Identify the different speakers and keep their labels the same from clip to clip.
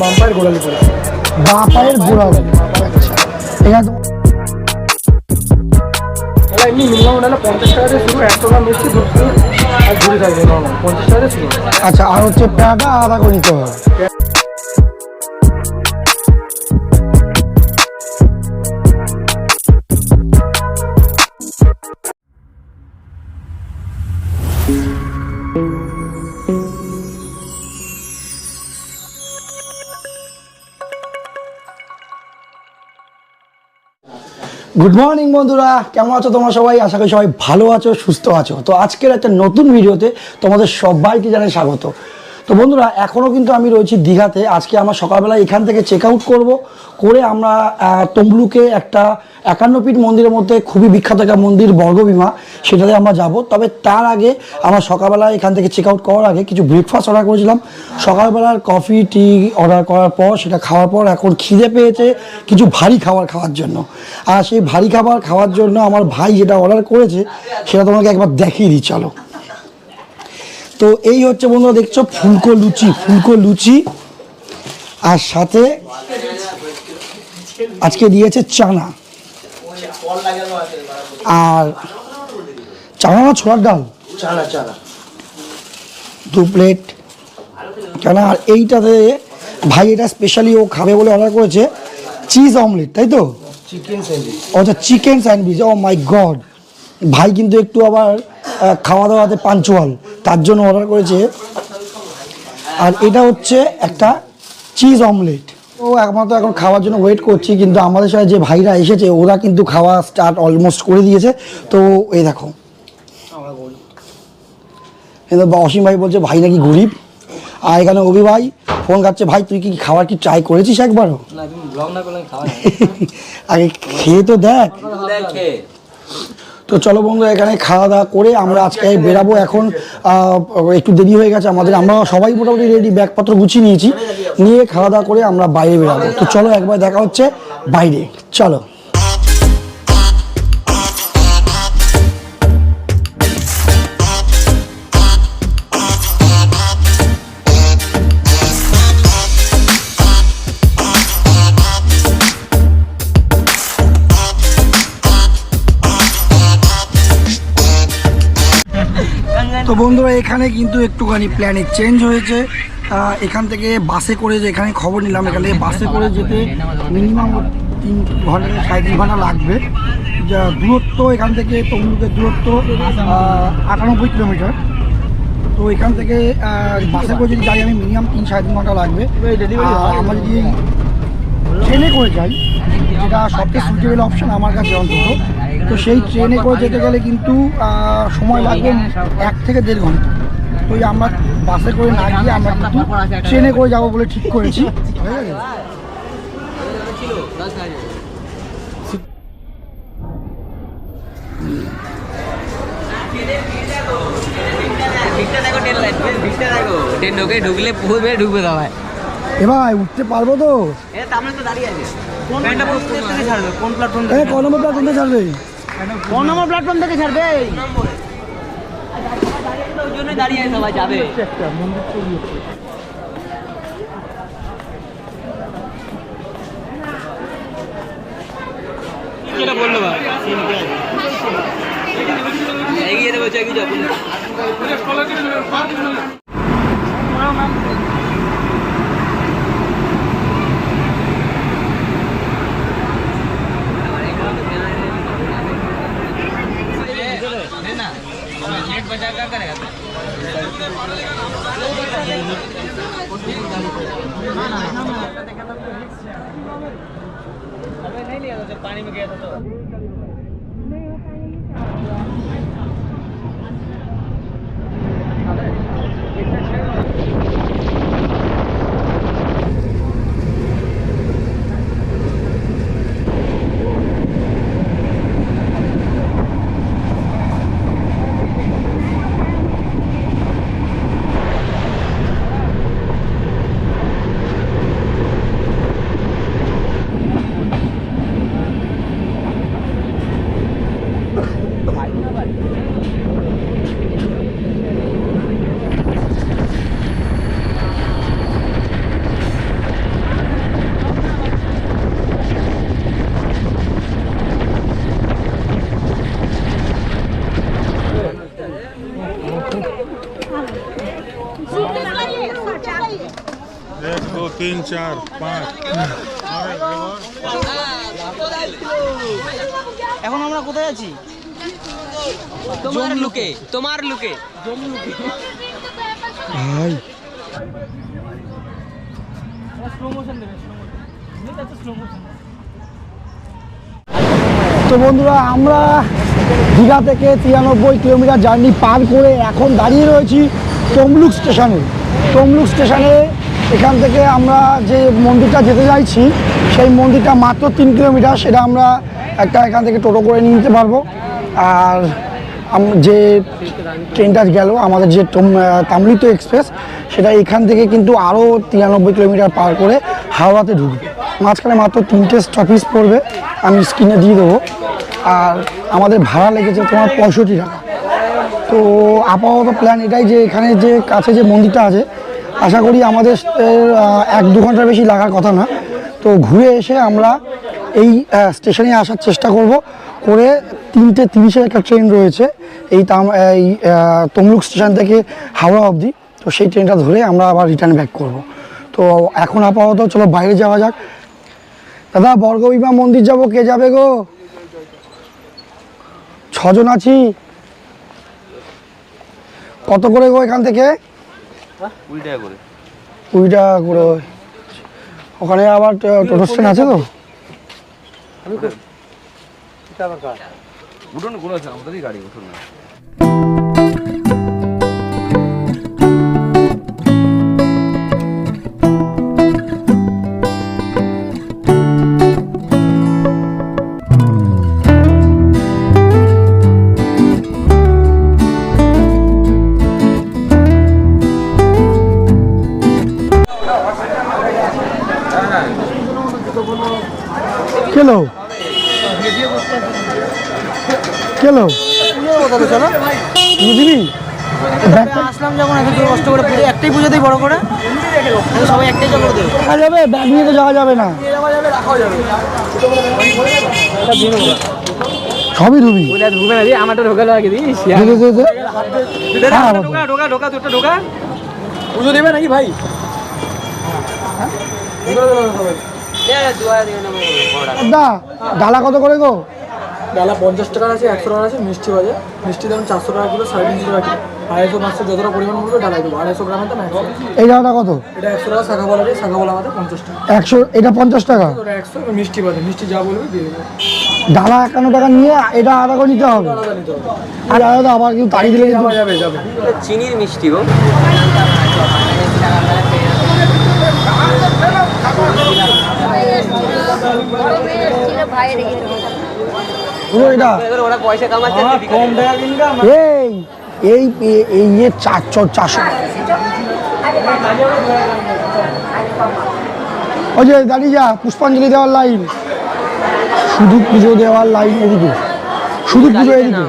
Speaker 1: বাম পায়ের গোড়ালি করে।
Speaker 2: বাঁ পায়ের গোড়াল আচ্ছা ঠিক আছে।
Speaker 1: তাহলে এমনি মিনিমাম ওটা পঞ্চাশ টাকা শুরু একশো গ্রাম মিষ্টি আর ঝুড়ি থাকবে নর্মাল পঞ্চাশ টাকা শুরু।
Speaker 2: আচ্ছা আর হচ্ছে প্যাঁটা আদা করে নিতে হবে। গুড মর্নিং বন্ধুরা। কেমন আছো তোমরা সবাই? আশা করি সবাই ভালো আছো, সুস্থ আছো। তো আজকের একটা নতুন ভিডিওতে তোমাদের সবাইকে জানাই স্বাগত। তো বন্ধুরা এখনও কিন্তু আমি রয়েছি দীঘাতে। আজকে আমরা সকালবেলা এখান থেকে চেক আউট করব। করে আমরা তমলুকে একটা একান্ন ফিট মন্দিরের মধ্যে খুবই বিখ্যাত একটা মন্দির, বর্গভীমা, সেটাতে আমরা যাব। তবে তার আগে আমরা সকালবেলা এখান থেকে চেক আউট করার আগে কিছু ব্রেকফাস্ট অর্ডার করেছিলাম। সকালবেলার কফি টি অর্ডার করার পর, সেটা খাওয়ার পর এখন খিদে পেয়েছে কিছু ভারী খাবার খাওয়ার জন্য। আর সেই ভারী খাবার খাওয়ার জন্য আমার ভাই যেটা অর্ডার করেছে, সেটা তোমাকে একবার দেখিয়ে দিই, চলো। তো এই হচ্ছে বন্ধুরা দেখছ ফুলকো লুচি ফুলকো লুচি। আর সাথে আজকে দিয়েছে চানা। আর চানা না ছোলার ডাল?
Speaker 1: চানা চানা।
Speaker 2: দু প্লেট। চানা আর এইটাতে ভাই এটা স্পেশালি ও খাবে বলে অর্ডার করেছে চিজ অমলেট তাই তো?
Speaker 1: চিকেন স্যান্ডউইচ
Speaker 2: আচ্ছা chicken sandwich oh my god ভাই কিন্তু একটু আবার খাওয়া দাওয়াতে পাঞ্চুয়াল তার জন্য অর্ডার করেছে। আর এটা হচ্ছে একটা চিজ অমলেট ও একমাত্র এখন খাওয়ার জন্য ওয়েট করছি কিন্তু আমাদের সাথে যে ভাইরা এসেছে ওরা কিন্তু খাওয়া স্টার্ট অলমোস্ট করে দিয়েছে। তো এই দেখো। কিন্তু অসীম ভাই বলছে ভাই নাকি গরিব? আর এখানে অভি ভাই ফোন কাটছে ভাই তুই কি খাবার কি ট্রাই করেছিস একবারও? আগে খেয়ে তো দেখে। তো চলো বন্ধু এখানে খাওয়া দাওয়া করে আমরা আজকে বেরাবো এখন। একটু দেরি হয়ে গেছে, আমাদের আমরা সবাই মোটামুটি রেডি ব্যাগপত্র গুছিয়ে নিয়েছি। নিয়ে খাওয়া দাওয়া করে আমরা বাইরে বেরাবো। তো চলো একবার দেখা হচ্ছে বাইরে। চলো। বন্ধুরা এখানে কিন্তু একটুখানি প্ল্যানে চেঞ্জ হয়েছে। এখান থেকে বাসে করে যে এখানে খবর নিলাম এখান থেকে বাসে করে যেতে মিনিমাম তিন ঘণ্টা সাড়ে তিন ঘণ্টা লাগবে। যা দূরত্ব এখান থেকে তমলুকের দূরত্ব আটানব্বই কিলোমিটার। তো এখান থেকে বাসে করে যদি যাই আমি মিনিমাম তিন সাড়ে তিন ঘণ্টা লাগবে। আমরা যদি ট্রেনে করে যাই। যেটা সবচেয়ে সুইটেবল অপশান আমার কাছে অন্তত। তো সেই ট্রেনে করে যেতে গেলে কিন্তু সময় লাগবে এক থেকে দেড় ঘণ্টা। তো এই আমরা বাসে করে না গিয়ে আমরা কিন্তু ট্রেনে করে যাব বলে ঠিক করেছি।
Speaker 3: ট্রেন ঢুকে ঢুকলে পুরো ঢুকবে দাঁড়ায়
Speaker 2: এ ভাই উঠতে পারব তো?
Speaker 3: এ দাঁড়িয়ে আছে। ট্রেনটা কোন ছাড়বে? কোন প্ল্যাটফর্ম
Speaker 2: এ ক নম্বর প্ল্যাটফর্ম থেকে ছাড়বে?
Speaker 3: কোন নম্বর প্ল্যাটফর্ম থেকে ছাড়বে? আছে সবাই যাবে। এগিয়ে দেবো এগিয়ে যাব
Speaker 4: तीन चार পাঁচ
Speaker 3: এখন আমরা কোথায় আছি? তোমার লুকে তোমার লুকে।
Speaker 2: ভাই। তো বন্ধুরা আমরা দীঘা থেকে তিরানব্বই কিলোমিটার জার্নি পার করে এখন দাঁড়িয়ে রয়েছি তমলুক স্টেশনে। তমলুক স্টেশনে এখান থেকে আমরা যে মন্দিরটা যেতে চাইছি সেই মন্দিরটা মাত্র তিন কিলোমিটার সেটা আমরা একটা এখান থেকে টোটো করে নিতে পারব। আর যে ট্রেনটা গেল, আমাদের যে তামলিত এক্সপ্রেস, সেটা এখান থেকে কিন্তু আরও তিরানব্বই কিলোমিটার পার করে হাওড়াতে ঢুকবে। মাঝখানে মাত্র তিনটে স্টপিস পড়বে, আমি স্ক্রিনে দিয়ে দেবো। আর আমাদের ভাড়া লেগেছে তোমার পঁয়ষট্টি টাকা। তো আপাতত প্ল্যান এটাই যে এখানে যে কাছে যে মন্দিরটা আছে, আশা করি আমাদের এক দু ঘণ্টার বেশি লাগার কথা না। তো ঘুরে এসে আমরা এই স্টেশনে আসার চেষ্টা করব করে তিনটে তিরিশের একটা ট্রেন রয়েছে। এই তাম এই তমলুক স্টেশন থেকে হাওড়া অবধি। তো সেই ট্রেনটা ধরে আমরা আবার রিটার্ন ব্যাক করব। তো এখন আপাতত চলো বাইরে যাওয়া যাক। দাদা বর্গবিমা মন্দির যাব। কে যাবে গো? ছজন আছি। কত করে গো এখান থেকে?
Speaker 3: কুড়ি টাকা করে।
Speaker 2: কুড়ি টাকা করে। ওখানে আবার টোটো স্ট্যান্ড আছে তো?
Speaker 3: উঠুন কোনো আছে আমাদেরই গাড়ি উঠুন না
Speaker 2: কেলো? কেলো? দিবি
Speaker 3: আসলাম যখন এত কষ্ট করে পুজো একটাই পুজো দিই বড় করে। সবাই একটাই চক্র দেবে
Speaker 2: যাওয়া যাবে ব্যাগ নিয়ে তো যাওয়া যাবে না। সবই ধুবি
Speaker 1: ঢুকে না আমারটা ঢোকালো আগে দিস।
Speaker 2: হ্যাঁ।
Speaker 1: ঢোকা ঢোকা ঢোকা দুটো ঢোকা। পুজো দেবে নাকি ভাই?
Speaker 2: দা ডালা কত করে গো?
Speaker 1: ডালা পঞ্চাশ টাকার আছে একশো টাকার আছে মিষ্টি বাজে। মিষ্টি দাম চারশো টাকা কিলো সাড়ে তিনশো টাকা কিলো। আড়াইশো পাঁচশো যতটা পরিমাণ মতো ডালা দেবো। আড়াইশো গ্রামের দাম একশো।
Speaker 2: এই ডালাটা কত?
Speaker 1: এটা একশো টাকা শাখা বলা যায় শাখা বলা আমাদের পঞ্চাশ টাকা।
Speaker 2: একশো এটা পঞ্চাশ টাকা?
Speaker 1: একশো মিষ্টি বাজে। মিষ্টি যা বলবে দিয়ে দেবো।
Speaker 2: ডালা একান্ন টাকা নিয়ে এটা আধা করে নিতে হবে।
Speaker 1: আলাদা নিতে হবে।
Speaker 2: আর আলাদা আবার কিন্তু তাড়ি দিলে
Speaker 1: যাবে যাবে
Speaker 3: চিনির মিষ্টি গো
Speaker 2: পুরো এটা
Speaker 3: ওরা পয়সা কামাচ্ছে আর কি
Speaker 1: কম টাকা ইনকাম
Speaker 2: এই এই এই- এই চারশো চারশো। ওই যে দাঁড়িয়ে যা পুষ্পাঞ্জলি দেওয়ার লাইন শুধু পুজো দেওয়ার লাইন এদিকে। শুধু পুজো এদিকে।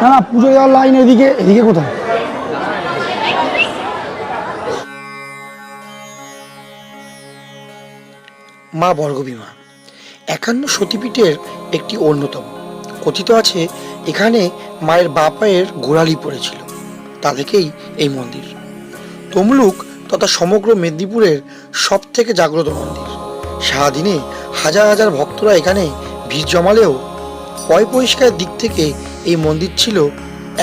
Speaker 3: না
Speaker 2: না পুজো দেওয়ার লাইন এদিকে এদিকে কোথায়? মা বর্গভীমা একান্ন সতীপীঠের একটি অন্যতম। কথিত আছে, এখানে মায়ের বাপায়ের গোড়ালি পড়েছিল। তা থেকেই এই মন্দির। তমলুক তথা সমগ্র মেদিনীপুরের সব থেকে জাগ্রত মন্দির। সারাদিনে হাজার হাজার ভক্তরা এখানে ভিড় জমালেও পয় পরিষ্কারের দিক থেকে এই মন্দির ছিল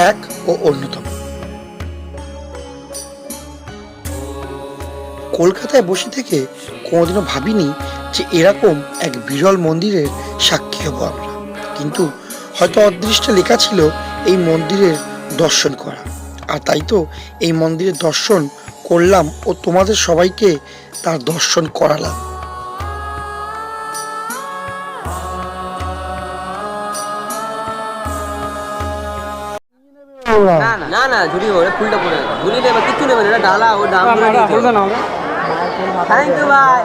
Speaker 2: এক ও অন্যতম। কলকাতায় বসে থেকে কোনোদিনও ভাবিনি যে এরকম এক বিরল মন্দিরের সাক্ষী হব আমরা। কিন্তু হয়তো অদৃষ্টে লেখা ছিল এই মন্দিরের দর্শন করা। আর তাই তো এই মন্দিরের দর্শন করলাম ও তোমাদের সবাইকে তার দর্শন করালাম।
Speaker 3: না না ঝুড়ি ওরে ফুলটা পরে ঝুড়ি নেবে কিচ্ছু নেবে না ডালা ও নিয়েছে থ্যাংক ইউ ভাই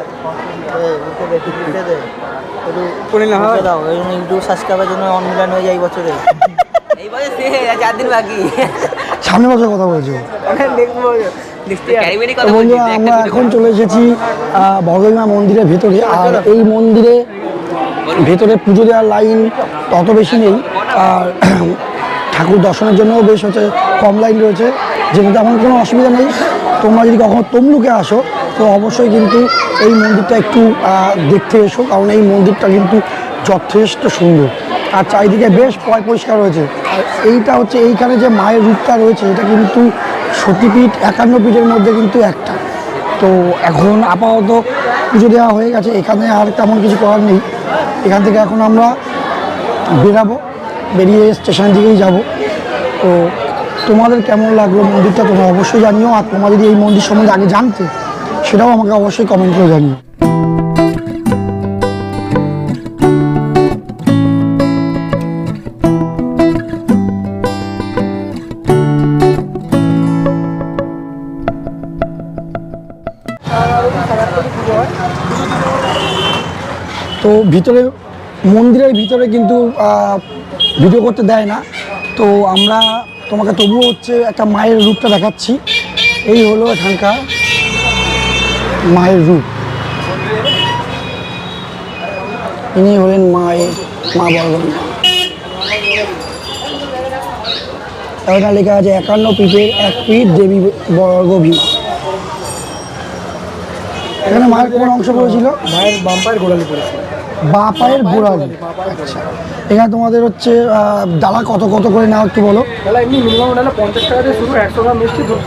Speaker 1: করে না হয়
Speaker 5: দাও এই জন্য ইউটিউব সাবস্ক্রাইবের জন্য অনলাইন হয়ে যায় বছরে।
Speaker 3: এই বছর চার দিন বাকি।
Speaker 2: সামনে বছর কথা বলছো?
Speaker 1: দেখব।
Speaker 2: বন্ধুরা আমরা এখন চলে এসেছি আহ, বর্গভীমা মন্দিরের ভেতরে। আর এই মন্দিরে ভেতরে পুজো দেওয়ার লাইন তত বেশি নেই। আর ঠাকুর দর্শনের জন্যও বেশ হচ্ছে কম লাইন রয়েছে। যেটা তেমন কোনো অসুবিধা নেই। তোমরা যদি কখনো তমলুকে আসো তো অবশ্যই কিন্তু এই মন্দিরটা একটু দেখতে এসো, কারণ এই মন্দিরটা কিন্তু যথেষ্ট সুন্দর। আর চারিদিকে বেশ পয় পরিষ্কার রয়েছে। আর এইটা হচ্ছে, এইখানে যে মায়ের রূপটা রয়েছে, এটা কিন্তু সতীপীঠ একান্ন পীঠের মধ্যে কিন্তু একটা। তো এখন আপাতত পুজো দেওয়া হয়ে গেছে, এখানে আর তেমন কিছু করার নেই। এখান থেকে এখন আমরা বেরাবো, বেরিয়ে স্টেশন দিকেই যাব। তো তোমাদের কেমন লাগল মন্দিরটা তোমরা অবশ্যই জানিও, আর তোমরা যদি এই মন্দির সম্বন্ধে আগে জানতে। সেটাও আমাকে অবশ্যই কমেন্ট করে জানিও। তো ভিতরে, মন্দিরের ভিতরে কিন্তু ভিডিও করতে দেয় না। তো আমরা, তোমাকে তবুও হচ্ছে একটা মায়ের রূপটা দেখাচ্ছি। এই হলো এখানকার মায়ের রূপ। ইনি হলেন মায়ের মা বর্গমী এটা লেখা আছে, একান্ন পিঠের এক পিঠ দেবী বর্গভীমা। এখানে মায়ের কোন অংশ পড়েছিল?
Speaker 1: মায়ের বাম্পায়ের গোড়ালি পড়েছে।
Speaker 2: বা পায়ের গোড়ালি। আচ্ছা। এখানে তোমাদের হচ্ছে ডালা কত কত করে নেওয়া একটু বলো।
Speaker 1: তাহলে এমনি মিনিমাম ডালা পঞ্চাশ টাকা দিয়ে শুরু একশো গ্রাম মিষ্টি দুধ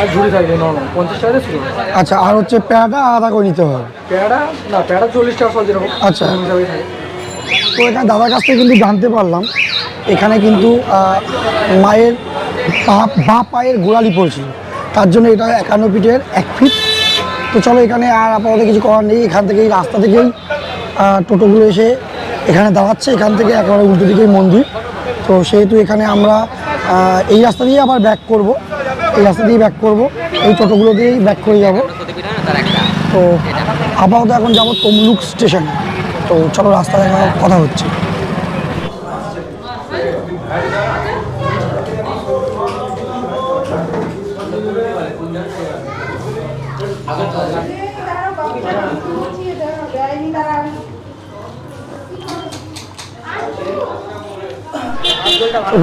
Speaker 1: আর ঝুড়ি থাকবে নর্মাল পঞ্চাশ টাকা শুরু।
Speaker 2: আচ্ছা আর হচ্ছে প্যাঁড়াটা আলাদা করে নিতে হবে।
Speaker 1: পেয়ারা না পেয়ারা চল্লিশ টাকা সব যেরকম।
Speaker 2: আচ্ছা।
Speaker 1: থাকে।
Speaker 2: তো এখানে দাদার কাছ থেকে কিন্তু জানতে পারলাম এখানে কিন্তু মায়ের পা বা পায়ের গোড়ালি পড়েছিল। তার জন্য এটা একান্ন ফিটের এক ফিট। তো চলো এখানে আর আপাতত কিছু করার নেই এখান থেকেই রাস্তা থেকেই টোটোগুলো এসে এখানে দাঁড়াচ্ছে। এখান থেকে একেবারে উল্টো দিকেই মন্দির। তো সেহেতু এখানে আমরা এই রাস্তা দিয়ে আবার ব্যাক করব। এই রাস্তা দিয়ে ব্যাক করব। এই টোটোগুলো দিয়েই ব্যাক করে যাব। তো আপাতত এখন যাব তমলুক স্টেশন তো চলো রাস্তা কথা হচ্ছে।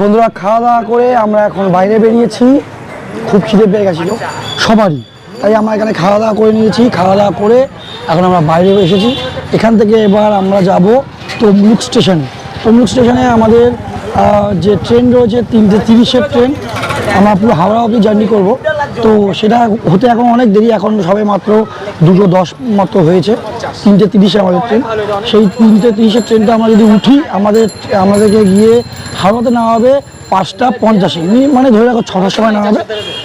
Speaker 2: বন্ধুরা খাওয়া দাওয়া করে আমরা এখন বাইরে বেরিয়েছি। খুব খিদে পেয়ে গেছিল সবারই। তাই আমরা এখানে খাওয়া দাওয়া করে নিয়েছি। খাওয়া দাওয়া করে এখন আমরা বাইরে এসেছি। এখান থেকে এবার আমরা যাব তমলুক স্টেশনে। তমলুক স্টেশনে আমাদের যে ট্রেন রয়েছে, তিনটে তিরিশের ট্রেন, আমরা পুরো হাওড়া অবধি জার্নি করব। তো সেটা হতে এখন অনেক দেরি, এখন সবে মাত্র দুটো দশ মতো হয়েছে, তিনটে তিরিশে আমাদের ট্রেন। সেই তিনটে তিরিশের ট্রেনটা আমরা যদি উঠি, আমাদের, আমাদেরকে গিয়ে হাওড়াতে নেওয়া হবে পাঁচটা পঞ্চাশে। মানে ধরে রাখো ছটার সময় হবে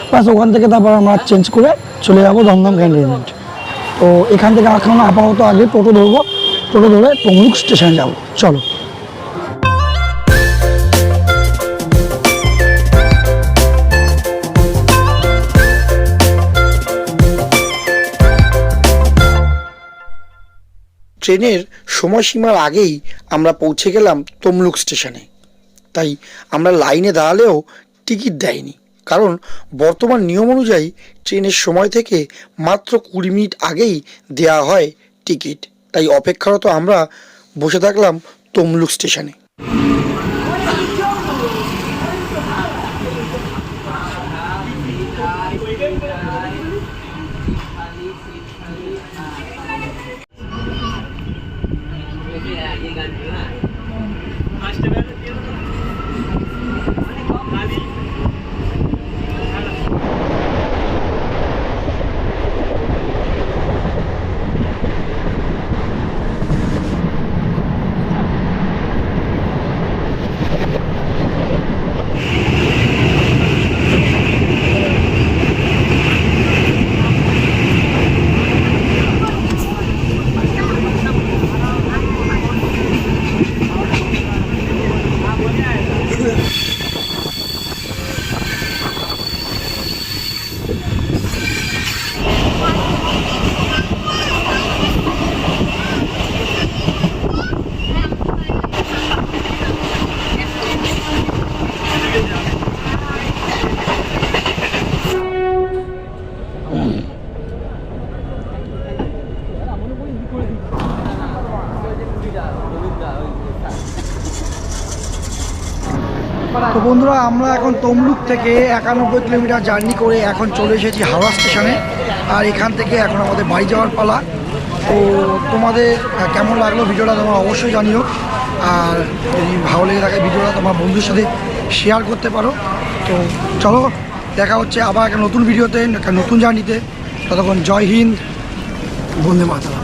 Speaker 2: প্লাস ওখান থেকে তারপর আমরা চেঞ্জ করে চলে যাব দমদম ক্যান্টনমেন্ট। তো এখান থেকে এখন আপাতত আগে টোটো ধরবো, টোটো ধরে তমলুক স্টেশনে যাব। চলো। ট্রেনের সময়সীমার আগেই আমরা পৌঁছে গেলাম তমলুক স্টেশনে। তাই আমরা লাইনে দাঁড়ালেও টিকিট দেয়নি। কারণ বর্তমান নিয়ম অনুযায়ী ট্রেনের সময় থেকে মাত্র কুড়ি মিনিট আগেই দেওয়া হয় টিকিট। তাই অপেক্ষারত আমরা বসে থাকলাম তমলুক স্টেশনে। আসতে পারে? তো বন্ধুরা, আমরা এখন তমলুক থেকে একানব্বই কিলোমিটার জার্নি করে এখন চলে এসেছি হাওড়া স্টেশনে। আর এখান থেকে এখন আমাদের বাড়ি যাওয়ার পালা। তো তোমাদের কেমন লাগল ভিডিওটা তোমরা অবশ্যই জানিও। আর যদি ভালো লেগে থাকে ভিডিওটা, তোমার বন্ধুর সাথে শেয়ার করতে পারো। তো চলো, দেখা হচ্ছে আবার একটা নতুন ভিডিওতে, একটা নতুন জার্নিতে। ততক্ষণ জয় হিন্দ, বন্দে মাতারাম।